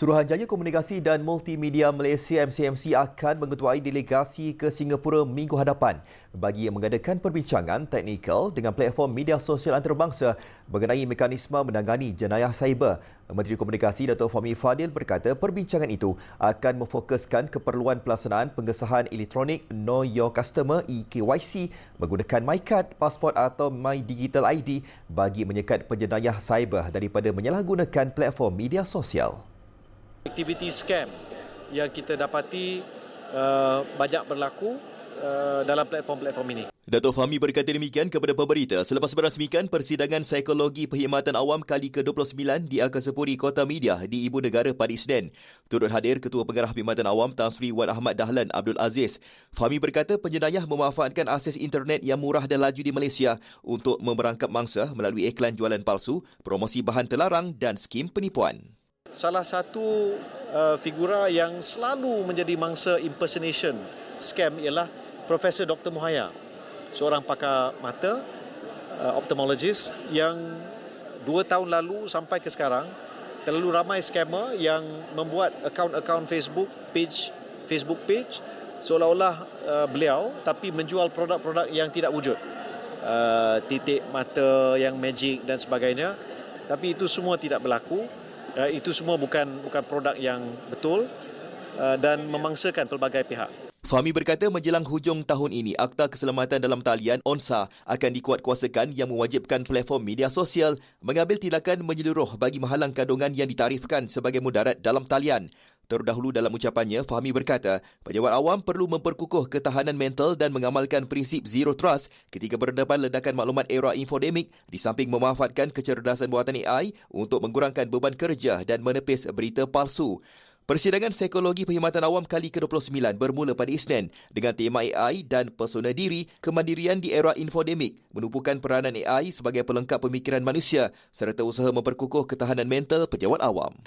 Suruhanjaya Komunikasi dan Multimedia Malaysia MCMC akan mengetuai delegasi ke Singapura minggu hadapan bagi mengadakan perbincangan teknikal dengan platform media sosial antarabangsa mengenai mekanisme menangani jenayah cyber. Menteri Komunikasi Dato' Fahmi Fadil berkata perbincangan itu akan memfokuskan keperluan pelaksanaan pengesahan elektronik Know Your Customer EKYC menggunakan MyCard, pasport atau My Digital ID bagi menyekat penjenayah cyber daripada menyalahgunakan platform media sosial. Aktiviti scam yang kita dapati uh, banyak berlaku uh, dalam platform-platform ini. Dato' Fahmi berkata demikian kepada pemberita selepas merasmikan persidangan psikologi perkhidmatan awam kali ke-29 di Angkasa Puri Kota Media di Ibu Negara pada Isnin. Turut hadir Ketua Pengarah Perkhidmatan Awam Tan Sri Wan Ahmad Dahlan Abdul Aziz. Fahmi berkata penjenayah memanfaatkan akses internet yang murah dan laju di Malaysia untuk memerangkap mangsa melalui iklan jualan palsu, promosi bahan terlarang dan skim penipuan salah satu uh, figura yang selalu menjadi mangsa impersonation scam ialah Profesor Dr. Muhaya, seorang pakar mata, uh, ophthalmologist yang dua tahun lalu sampai ke sekarang terlalu ramai scammer yang membuat akaun-akaun Facebook page Facebook page seolah-olah uh, beliau tapi menjual produk-produk yang tidak wujud. Uh, titik mata yang magic dan sebagainya. Tapi itu semua tidak berlaku. Uh, itu semua bukan bukan produk yang betul uh, dan memangsakan pelbagai pihak. Fahmi berkata menjelang hujung tahun ini, Akta Keselamatan Dalam Talian ONSA akan dikuatkuasakan yang mewajibkan platform media sosial mengambil tindakan menyeluruh bagi menghalang kandungan yang ditarifkan sebagai mudarat dalam talian. Terdahulu dalam ucapannya, Fahmi berkata, pejabat awam perlu memperkukuh ketahanan mental dan mengamalkan prinsip zero trust ketika berdepan ledakan maklumat era infodemik di samping memanfaatkan kecerdasan buatan AI untuk mengurangkan beban kerja dan menepis berita palsu. Persidangan Psikologi Perkhidmatan Awam kali ke-29 bermula pada Isnin dengan tema AI dan persona diri kemandirian di era infodemik menumpukan peranan AI sebagai pelengkap pemikiran manusia serta usaha memperkukuh ketahanan mental pejabat awam.